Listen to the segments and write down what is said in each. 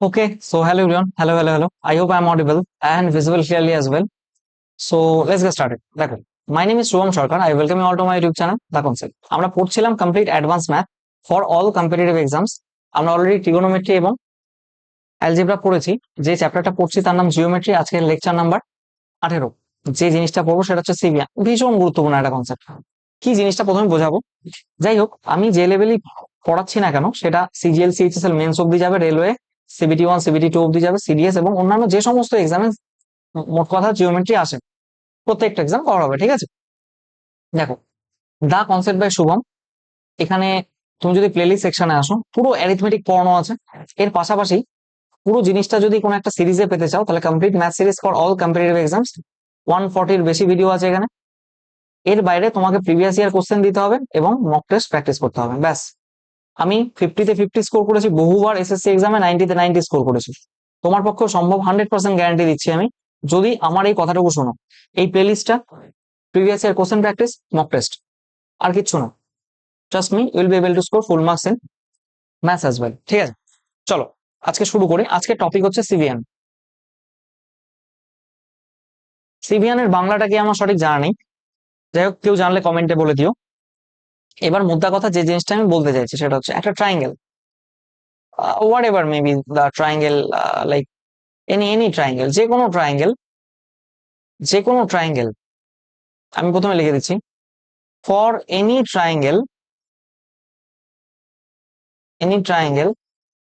Okay, so hello everyone. Hello, hello, hello. I hope I'm audible and visible clearly as well. So let's get started. দেখো my name is Shubham Sharkar. I welcome you all to my YouTube channel, The Concept. আমরা পড়ছিলাম complete advance math for all competitive exams আমরা already trigonometry এবং algebra পড়েছি যে চ্যাপ্টারটা পড়ছি তার নাম জিওমেট্রি আজকের লেকচার নাম্বার আঠেরো যে জিনিসটা পড়ব সেটা হচ্ছে সিভিয়া ভীষণ গুরুত্বপূর্ণ একটা কনসেপ্ট কি জিনিসটা প্রথমে বোঝাবো যাই হোক আমি যে লেভেলই পড়াচ্ছি না কেন সেটা সিজিএল সিএইচএসএল মেন্স অব্দি যাবে railway CBT one CBT two অব্দি যাবে সিডিএস এবং অন্যান্য যে সমস্ত এক্সামে মোট কথা জিওমেট্রি আসে, প্রত্যেকটা এক্সাম করা হবে, ঠিক আছে? দেখো দা কনসেপ্ট বাই শুভম, এখানে তুমি যদি প্লেলিস্ট সেকশনে আসো, পুরো অ্যারিথমেটিক পড়ানো আছে, এর পাশাপাশি পুরো জিনিসটা যদি কোনো একটা সিরিজে পেতে চাও, তাহলে complete math series for all competitive exams one ফর্টির বেশি ভিডিও আছে এখানে। এর বাইরে তোমাকে প্রিভিয়াস ইয়ার কোশ্চেন দিতে হবে এবং মক টেস্ট প্র্যাকটিস করতে হবে, ব্যাস। আমি ফিফটিতে ফিফটি স্কোর করেছি, বহুবার এসএসসি এক্সামে নাইনটিতে নাইনটি স্কোর করেছি। তোমার পক্ষেও সম্ভব হান্ড্রেড পার্সেন্ট গ্যারান্টি দিচ্ছি আমি। যদি আমার এই কথাটুকু শোনো, এই প্লেলিস্টটা previous year question practice mock test আর কিচ্ছু না। Trust me will be able to score full marks in maths as well ঠিক আছে? চলো, আজকে শুরু করি। আজকে টপিক হচ্ছে সিভিয়ান সিভিয়ানের বাংলাটা কি আমার সঠিক জানা নেই? যাই হোক, কেউ জানলে কমেন্টে বলে দিও। এবার মুদ্রা কথা যে জিনিসটা আমি বলতে চাইছি সেটা হচ্ছে একটা triangle whatever maybe the triangle like any any triangle যে কোনো ট্রায়াঙ্গেল যে কোনো ট্রায়াঙ্গেল আমি প্রথমে লিখে দিচ্ছি for any triangle any triangle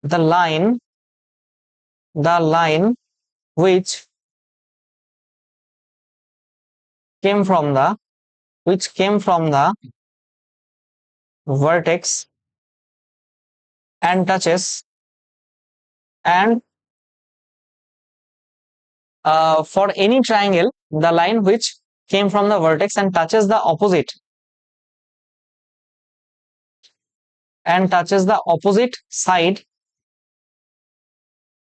the line the line which came from the, which came from the vertex and touches and uh, for any triangle the line which came from the vertex and touches the opposite and touches the opposite side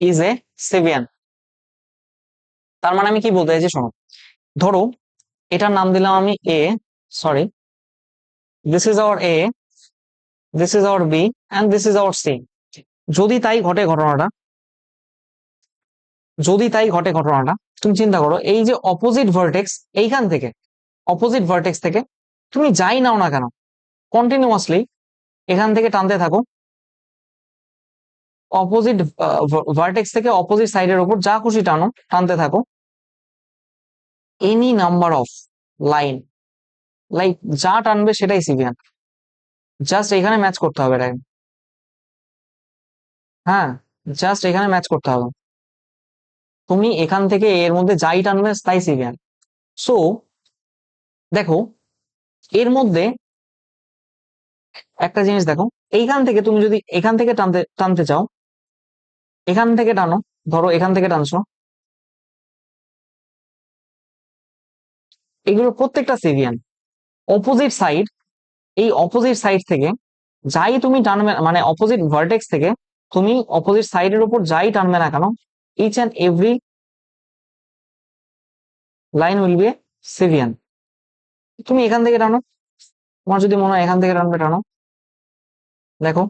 is a Sibian তার মানে আমি কি বলতে চাইছি শোনো ধরো এটার নাম দিলাম আমি A sorry this is our A this is our B and this is our C যদি তাই ঘটে ঘটনাটা যদি তাই ঘটে ঘটনাটা তুমি চিন্তা করো এই যে অপোজিট ভার্টেক্স এইখান থেকে অপোজিট ভার্টেক্স থেকে তুমি যাই নাও না কেন কন্টিনিউয়াসলি এখান থেকে টানতে থাকো অপোজিট ভার্টেক্স থেকে অপোজিট সাইডের উপর যা খুশি টানো টানতে থাকো any number of line like যা টানবে সেটাই সিভিয়ান জাস্ট এখানে ম্যাচ করতে হবে এটাকে হ্যাঁ জাস্ট এখানে ম্যাচ করতে হবে। তুমি এখান থেকে এর মধ্যে যাই টানবে, তাই সিভিয়ান সো দেখো, এর মধ্যে একটা জিনিস দেখো, এইখান থেকে তুমি যদি এখান থেকে টানতে টানতে চাও, এখান থেকে টানো, ধরো এখান থেকে টানছো। এগুলো প্রত্যেকটা সিভিয়ান অপোজিট সাইড এই অপোজিট সাইড থেকে যাই তুমি টানবে মানে অপোজিট ভার্টেক্স থেকে তুমি অপোজিট সাইডের উপর যাই টানবে না কেন each and every line will be cevian তুমি এখান থেকে টানো, তোমার যদি মনে হয় এখান থেকে টানবে, টানো। দেখো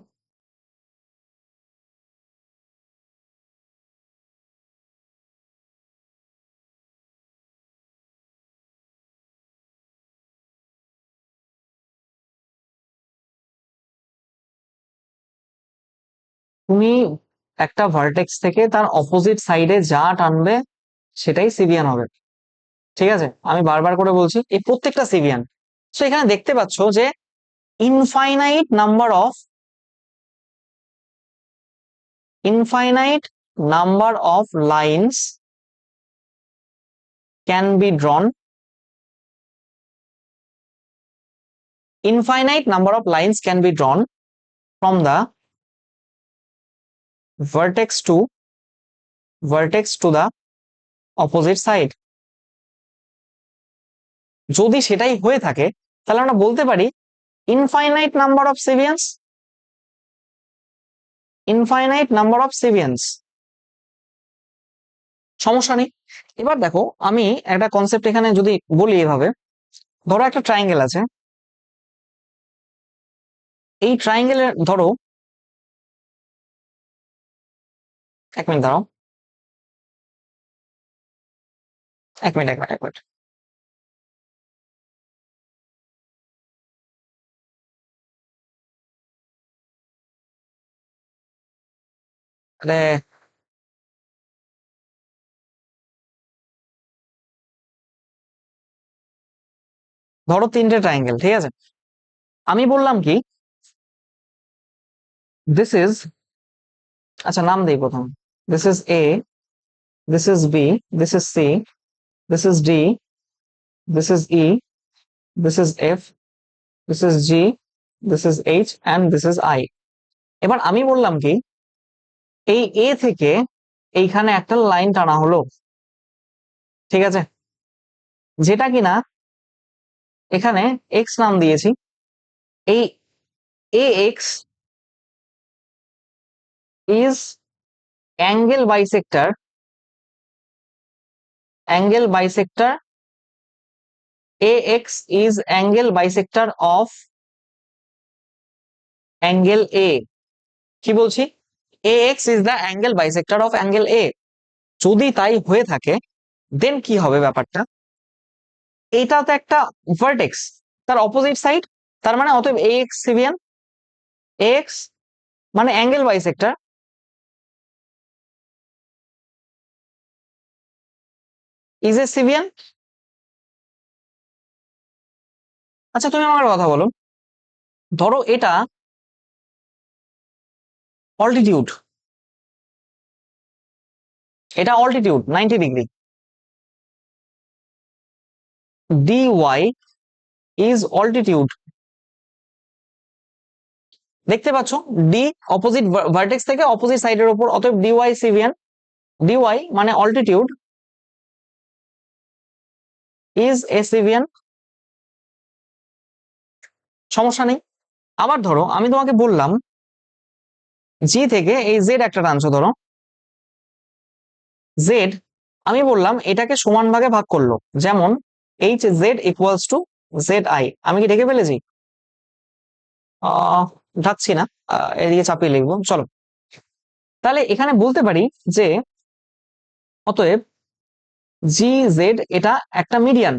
তুমি একটা ভার্টেক্স থেকে তার অপোজিট সাইডে যা টানবে, সেটাই সিভিয়ান হবে। ঠিক আছে? আমি বারবার করে বলছি, এই প্রত্যেকটা সিভিয়ান সো এখানে দেখতে পাচ্ছ যে infinite number of infinite number of lines can be drawn infinite number of lines can be drawn from the vertex to vertex to the opposite side. যদি সেটাই হয়ে থাকে, তাহলে আমরা বলতে পারি infinite number of cevians infinite number of cevians সমস্যা নেই। এবার দেখো, আমি একটা কনসেপ্ট এখানে যদি বলি এভাবে, ধরো একটা ট্রায়াঙ্গেল আছে। এই ট্রায়াঙ্গেলের ধরো এক মিনিট দাঁড়াও। এক মিনিট এক মিনিট এক মিনিট। আরে ধরো তিনটে ট্রায়াঙ্গেল ঠিক আছে? আমি বললাম কি? দিস ইজ আচ্ছা নাম দিই প্রথম। This is A this is B this is C this is D this is E this is F this is G this is H and this is I এবার আমি বললাম কি? এই এ থেকে এইখানে একটা লাইন টানা হলো। ঠিক আছে? যেটা কিনা এখানে এক্স নাম দিয়েছি। এই A X is angle bisector angle bisector, A X is angle bisector of angle A. কি বলছি? A X is the angle bisector of angle A. যদি তাই হয়ে থাকে দেন কি হবে ব্যাপারটা? এটা তো একটা ভার্টেক্স তার অপোজিট সাইড তার মানে অতএব এ এক্স সিভিয়ান এক্স মানে angle bisector is a cevian আচ্ছা তুমি আমার কথা বলো। ধরো এটা অল্টিটিউড এটা altitude ninety degree dy is altitude দেখতে পাচ্ছ? ডি অপোজিট ভার্টেক্স থেকে অপোজিট সাইডের উপর, অতএব ডিওয়াই সিভিয়ান ডিওয়াই মানে অল্টিটিউড ইজ এ সিভিয়ান সমস্যা নেই। আবার ধরো, আমি তোমাকে বললাম জি থেকে এই জেড একটা টানছো, ধরো। জেড আমি বললাম এটাকে সমান ভাগে ভাগ করল। যেমন H Z equals to Z I আমি কি ডেকে ফেলেছি? ঢাকছি না। এদিকে চাপিয়ে লিখব। চলো। তাহলে এখানে বলতে পারি যে, অতএব জি জেড এটা একটা মিডিয়ান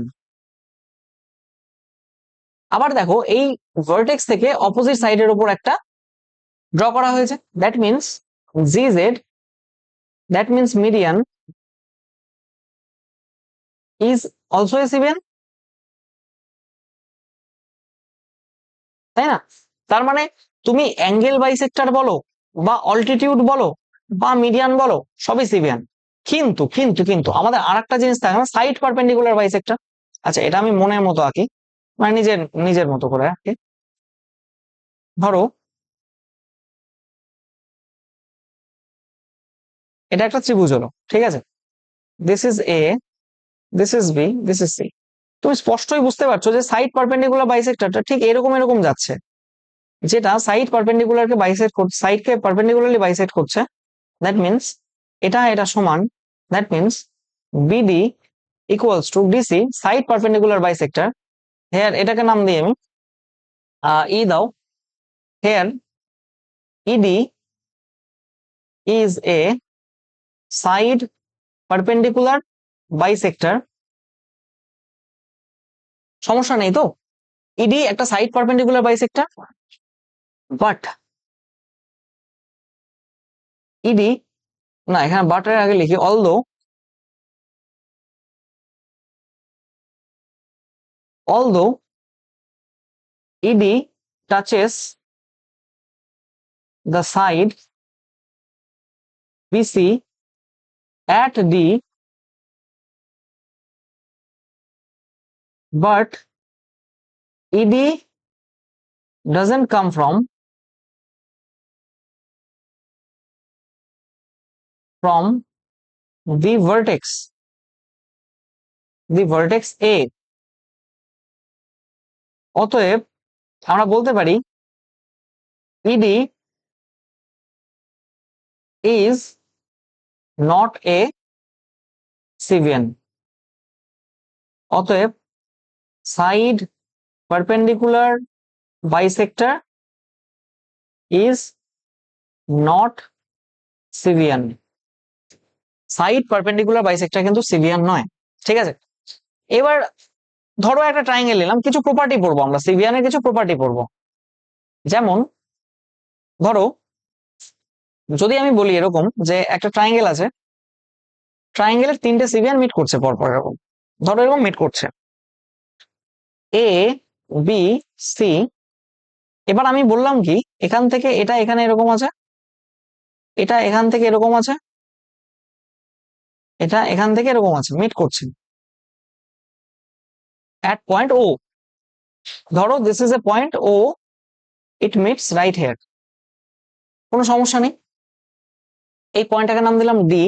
আবার দেখো, এই ভার্টেক্স থেকে অপোজিট সাইডের উপর একটা ড্র করা হয়েছে। That means G Z that means median is also a cevian তাই না? তার মানে তুমি অ্যাঙ্গেল বাইসেক্টর বলো বা অল্টিটিউড বলো বা মিডিয়ান বলো, সবই সিভিয়ান কিন্তু কিন্তু কিন্তু আমাদের আর একটা জিনিস থাকে না সাইড পারপেন্ডিকুলার বাইসেক্টর আচ্ছা এটা আমি মনের মতো আঁকি। মানে নিজের নিজের মতো করে আঁকি। ধরো, এটা একটা ত্রিভুজ হলো, ঠিক আছে? This is A this is B this is C তুমি স্পষ্টই বুঝতে পারছ যে সাইড পারপেন্ডিকুলার বাইসেক্টরটা ঠিক এরকম এরকম যাচ্ছে। যেটা সাইড পারপেন্ডিকুলারকে বাইসেক্ট সাইডকে পারপেন্ডিকুলারলি বাইসেক্ট করছে দ্যাট মিনস এটা এটা সমান that means BD equals to DC side perpendicular bisector here এটাকে নাম দিই আমি ই দাও। Here ED is a side perpendicular bisector সমস্যা নেই তো? ইডি একটা side perpendicular bisector but ED না এখানে বাটের আগে লিখি although although ED touches the side BC at D but ED doesn't come from from the vertex the vertex A অতএব আমরা বলতে পারি ED is not a Sivian অতএব side perpendicular bisector is not Sivian side perpendicular bisector কিন্তু cevian নয়, ঠিক আছে? এবার ধরো একটা ট্রাইঙ্গেল নিলাম কিছু প্রপার্টি পড়ব আমরা সিভিয়ানের কিছু প্রপার্টি পড়ব। যেমন, ধরো, যদি আমি বলি এরকম যে একটা ট্রাইঙ্গেল আছে ট্রাইঙ্গেলের তিনটে সিভিয়ান মিট করছে পরপর এরকম। ধরো এরকম মিট করছে। এ বি সি এবার আমি বললাম কি, এখান থেকে এটা এখানে এরকম আছে, এটা এখান থেকে এরকম আছে এটা এখান থেকে এরকম আছে মিট করছে। At point O. ধরো this is a point O it meets right here কোনো সমস্যা নেই। এই পয়েন্টটাকে নাম দিলাম ডি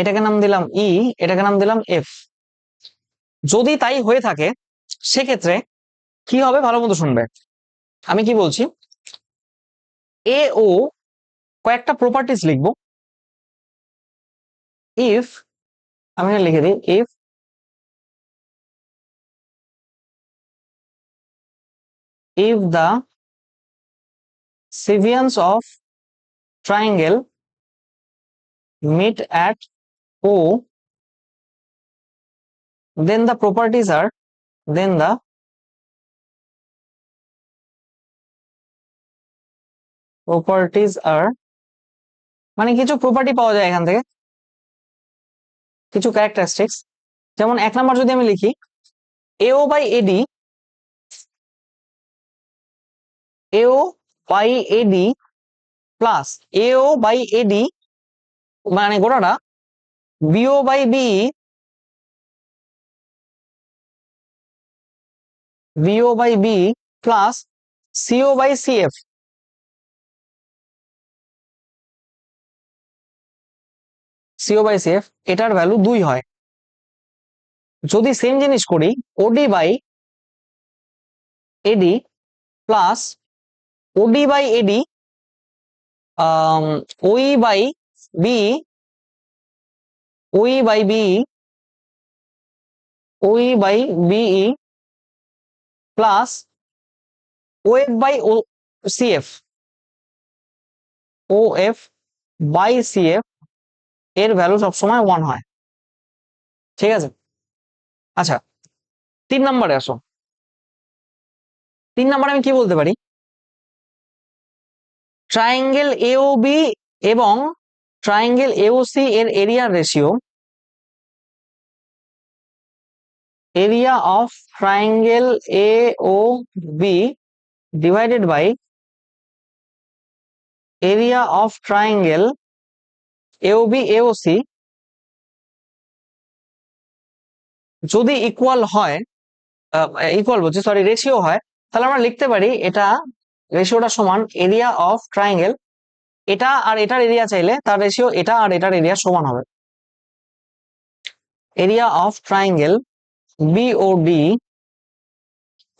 এটাকে নাম দিলাম ই এটাকে নাম দিলাম এফ যদি তাই হয়ে থাকে, সেক্ষেত্রে কি হবে ভালো মতো শুনবে? আমি কি বলছি? এ ও কয়েকটা প্রপার্টিজ লিখবো ইফ আমি এখানে লিখে দিই if if the Sivians of triangle meet at O, then the properties are then the properties are মানে কিছু প্রপার্টি পাওয়া যায় এখান থেকে। কিছু ক্যারেক্টারিস্টিক্স যেমন এক নাম্বার যদি আমি লিখি AO by AD AO by AD plus AO by AD মানে গোটাটা BO by B BO by B plus CO by CF CO by CF এটার ভ্যালু দুই হয়। যদি সেম জিনিস করি OD by AD plus OD by AD OE by B OE by B OE by BE plus OF by O CF O F by CF এর value সবসময় one হয়। ঠিক আছে? আচ্ছা তিন নম্বরে আসো। তিন নম্বরে আমি কি বলতে পারি? ট্রায়াঙ্গেল এওবি এবং ট্রায়াঙ্গেল এওসি এর ratio area of triangle A O B divided by area of triangle AOB AOC যদি ইকুয়াল হয় ইকুয়াল বলছি সরি রেশিও হয়, তাহলে আমরা লিখতে পারি এটা রেশিওটা সমান এরিয়া অফ ট্রায়াঙ্গেল এটা আর এটার এরিয়া চাইলে তার রেশিও এটা আর এটার এরিয়া সমান হবে। Area of triangle BOD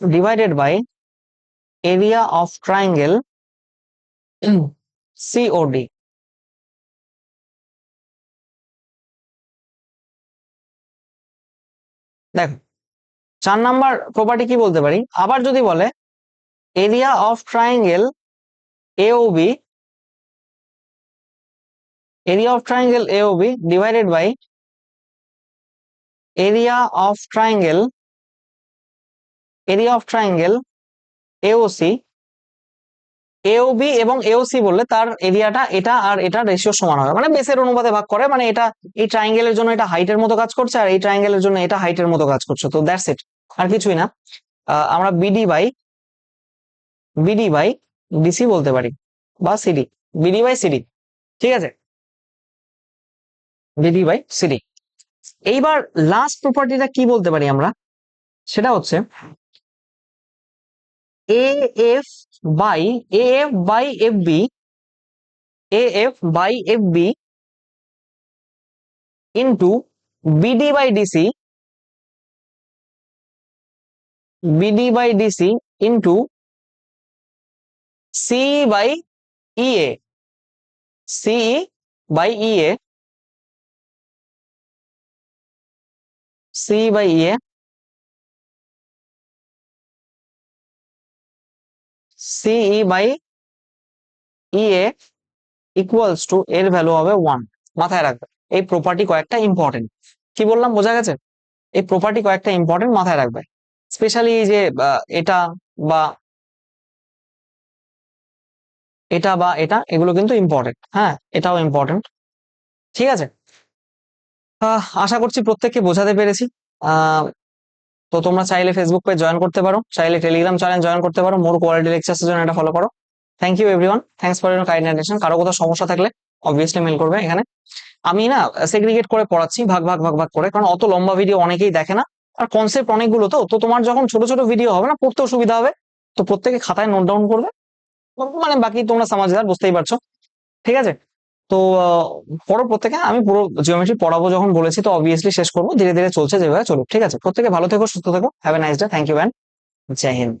divided by area of triangle COD দেখো, চার নাম্বার প্রপার্টি কি বলতে পারি? আবার যদি বলে area of triangle AOB area of triangle AOB divided by area of triangle area of triangle AOC AOB এবং AOC বললে তার এরিয়াটা এটা আর এটা রেশিও সমান হবে। মানে বেসের অনুপাতে ভাগ করে মানে এটা এই ট্রায়াঙ্গেলের জন্য এটা হাইটের মতো কাজ করছে আর এই ট্রায়াঙ্গেলের জন্য এটা হাইটের মতো কাজ করছে। তো দ্যাটস ইট আর কিছুই না। আমরা BD by BD by DC বলতে পারি। বা সিডি বিডি বাই সিডি ঠিক আছে? বিডি বাই সিডি এইবার লাস্ট প্রপার্টিটা কি বলতে পারি আমরা? সেটা হচ্ছে A F by A F by F B A F by F B into BD by DC BD by DC into C by EA C by EA C by E A by E equals to এর value হবে one মাথায় রাখবে। এই property কয়েকটা important কি বললাম, বোঝা গেছে? এই প্রপার্টি কয়েকটা ইম্পর্টেন্ট মাথায় রাখবে। স্পেশালি যে এটা বা এটা বা, এটা, এগুলো কিন্তু ইম্পর্টেন্ট হ্যাঁ এটাও ইম্পর্টেন্ট ঠিক আছে? আশা করছি প্রত্যেককে বোঝাতে পেরেছি। তো তোমরা চাইলে ফেসবুক পেজ জয়েন করতে পারো, চাইলে টেলিগ্রাম চ্যানেল জয়েন করতে পারো মোর কোয়ালিটি লেকচার্স জন্য এটা ফলো করো। Thank you everyone thanks for your kind attention কারও কোথাও সমস্যা থাকলে অবভিয়াসলি মেল করবে এখানে। আমি না সেগ্রিগেট করে পড়াচ্ছি, ভাগ ভাগ ভাগ ভাগ করে, কারণ অত লম্বা ভিডিও অনেকেই দেখে না। আর কনসেপ্ট অনেকগুলো তো তো তোমার যখন ছোট ছোট ভিডিও হবে না পড়তেও সুবিধা হবে। তো প্রত্যেকে খাতায় নোট ডাউন করবে। মানে বাকি তোমরা সমাজদার বুঝতেই পারছ। ঠিক আছে? তো পড়ো প্রত্যেকে। আমি পুরো জিওমেট্রি পড়াবো যখন বলেছি, তো অবভিয়াসলি শেষ করব। ধীরে ধীরে চলছে যেভাবে চলুক। ঠিক আছে? প্রত্যেকে ভালো থেকো, সুস্থ থেকো। Have a nice day thank you and Joy Hind